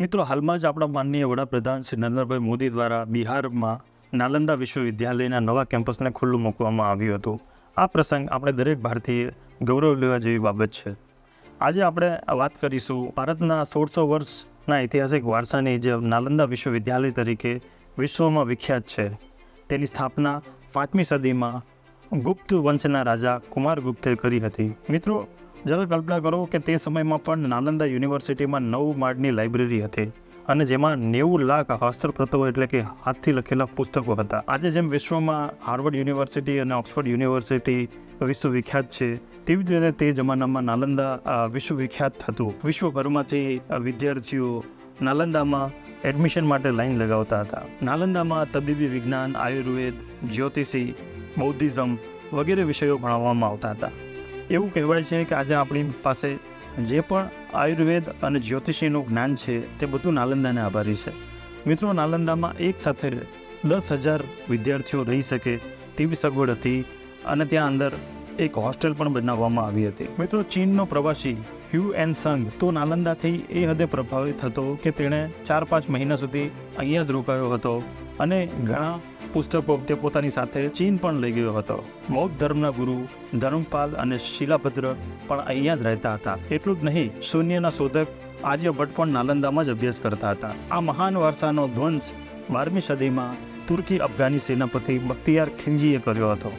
મિત્રો, હાલમાં જ આપણા માનનીય વડાપ્રધાન શ્રી નરેન્દ્રભાઈ મોદી દ્વારા બિહારમાં નાલંદા વિશ્વવિદ્યાલયના નવા કેમ્પસને ખુલ્લું મૂકવામાં આવ્યું હતું. આ પ્રસંગ આપણે દરેક ભારતીય ગૌરવ લેવા જેવી બાબત છે. આજે આપણે વાત કરીશું ભારતના સોળસો વર્ષના ઐતિહાસિક વારસાની જે નાલંદા વિશ્વવિદ્યાલય તરીકે વિશ્વમાં વિખ્યાત છે. તેની સ્થાપના પાંચમી સદીમાં ગુપ્ત વંશના રાજા કુમાર ગુપ્તે કરી હતી. મિત્રો જરા કલ્પના કરો કે તે સમયમાં પણ નાલંદા યુનિવર્સિટીમાં નવ માળની લાઇબ્રેરી હતી અને જેમાં નેવું લાખ હસ્તપ્રતો એટલે કે હાથથી લખેલા પુસ્તકો હતા. આજે જેમ વિશ્વમાં હાર્વર્ડ યુનિવર્સિટી અને ઓક્સફર્ડ યુનિવર્સિટી વિશ્વવિખ્યાત છે, તેવી જ રીતે તે જમાનામાં નાલંદા વિશ્વવિખ્યાત હતું. વિશ્વભરમાંથી વિદ્યાર્થીઓ નાલંદામાં એડમિશન માટે લાઈન લગાવતા હતા. નાલંદામાં તબીબી વિજ્ઞાન, આયુર્વેદ, જ્યોતિષી, બૌદ્ધિઝમ વગેરે વિષયો ભણાવવામાં આવતા હતા. એવું કહેવાય છે કે આજે આપણી પાસે જે પણ આયુર્વેદ અને જ્યોતિષીનું જ્ઞાન છે તે બધું નાલંદાને આભારી છે. મિત્રો, નાલંદામાં એક સાથે દસ હજાર વિદ્યાર્થીઓ રહી શકે તેવી સગવડ હતી અને ત્યાં અંદર એક હોસ્ટેલ પણ બનાવવામાં આવી હતી. મિત્રો, ચીનનો પ્રવાસી હ્યુ એન સંઘ તો નાલંદાથી એ હદે પ્રભાવિત હતો કે તેણે ચાર પાંચ મહિના સુધી અહીંયા જ રોકાયો હતો અને ઘણા પુસ્તકો તે પોતાની સાથે ચીન પણ લઈ ગયો હતો. બૌદ્ધ ધર્મના ગુરુ ધર્મપાલ અને શિલાભદ્ર પણ અહીંયા જ રહેતા હતા. એટલું જ નહીં, શૂન્યના શોધક આર્યભટ્ટ પણ નાલંદામાં જ અભ્યાસ કરતા હતા. આ મહાન વારસાનો ધ્વંસ બારમી સદીમાં તુર્કી અફઘાની સેનાપતિ બખ્તિયાર ખિલજીએ કર્યો હતો.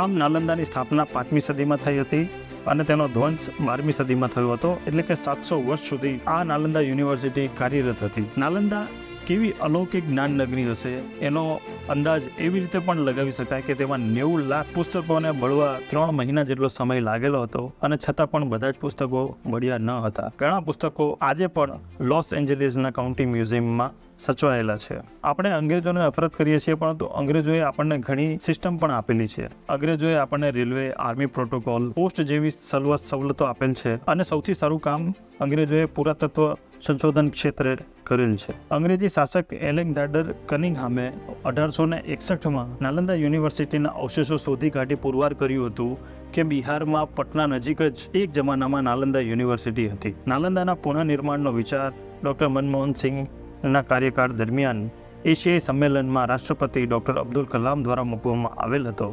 આમ નાલંદાની સ્થાપના પાંચમી સદીમાં થઈ હતી અને તેનો ધ્વંસ બારમી સદીમાં થયો હતો. એટલે કે સાતસો વર્ષ સુધી આ નાલંદા યુનિવર્સિટી કાર્યરત હતી. નાલંદા કેવી અલૌકિક જ્ઞાન નગરી હશે, એનો અંદાજ એવી રીતે પણ લગાવી શકાય કે તેમાં નેવું લાખ પુસ્તકોને મળવા ત્રણ મહિના જેટલો સમય લાગેલો હતો અને છતાં પણ બધા જ પુસ્તકો મળ્યા ન હતા. ઘણા પુસ્તકો આજે પણ લોસ એન્જલિસના કાઉન્ટી મ્યુઝિયમમાં સચવાયેલા છે. આપણે અંગ્રેજોને નફરત કરીએ છીએ, પરંતુ અંગ્રેજોએ આપણને ઘણી સિસ્ટમ પણ આપેલી છે. અંગ્રેજોએ આપણને રેલવે, આર્મી પ્રોટોકોલ, પોસ્ટ જેવી સલવત સવલતો આપેલ છે અને સૌથી સારું કામ અંગ્રેજોએ પુરાતત્વ સંશોધન ક્ષેત્રે કરેલ છે. અંગ્રેજી શાસક એલેક્ઝાન્ડર કનિંગહામે અઢારસો ને એકસઠમાં નાલંદા યુનિવર્સિટીના અવશેષો શોધી કાઢી પુરવાર કર્યું હતું કે બિહારમાં પટના નજીક જ એક જમાનામાં નાલંદા યુનિવર્સિટી હતી. નાલંદાના પુનઃનિર્માણનો વિચાર ડૉક્ટર મનમોહન સિંહના કાર્યકાળ દરમિયાન એશિયાઈ સંમેલનમાં રાષ્ટ્રપતિ ડૉક્ટર અબ્દુલ કલામ દ્વારા મૂકવામાં આવેલ હતો,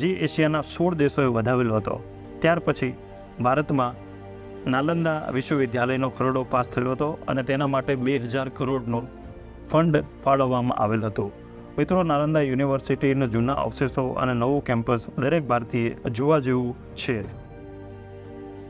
જે એશિયાના સોળ દેશોએ વધાવેલો હતો. ત્યાર પછી ભારતમાં નાલંદા વિશ્વવિદ્યાલયનો ખરડો પાસ થયો હતો અને તેના માટે બે હજાર કરોડનો ફંડ ફાળવવામાં આવેલ હતો. મિત્રો, નાલંદા યુનિવર્સિટીના જૂના અવશેષો અને નવું કેમ્પસ દરેક ભારતીય જોવા જેવું છે.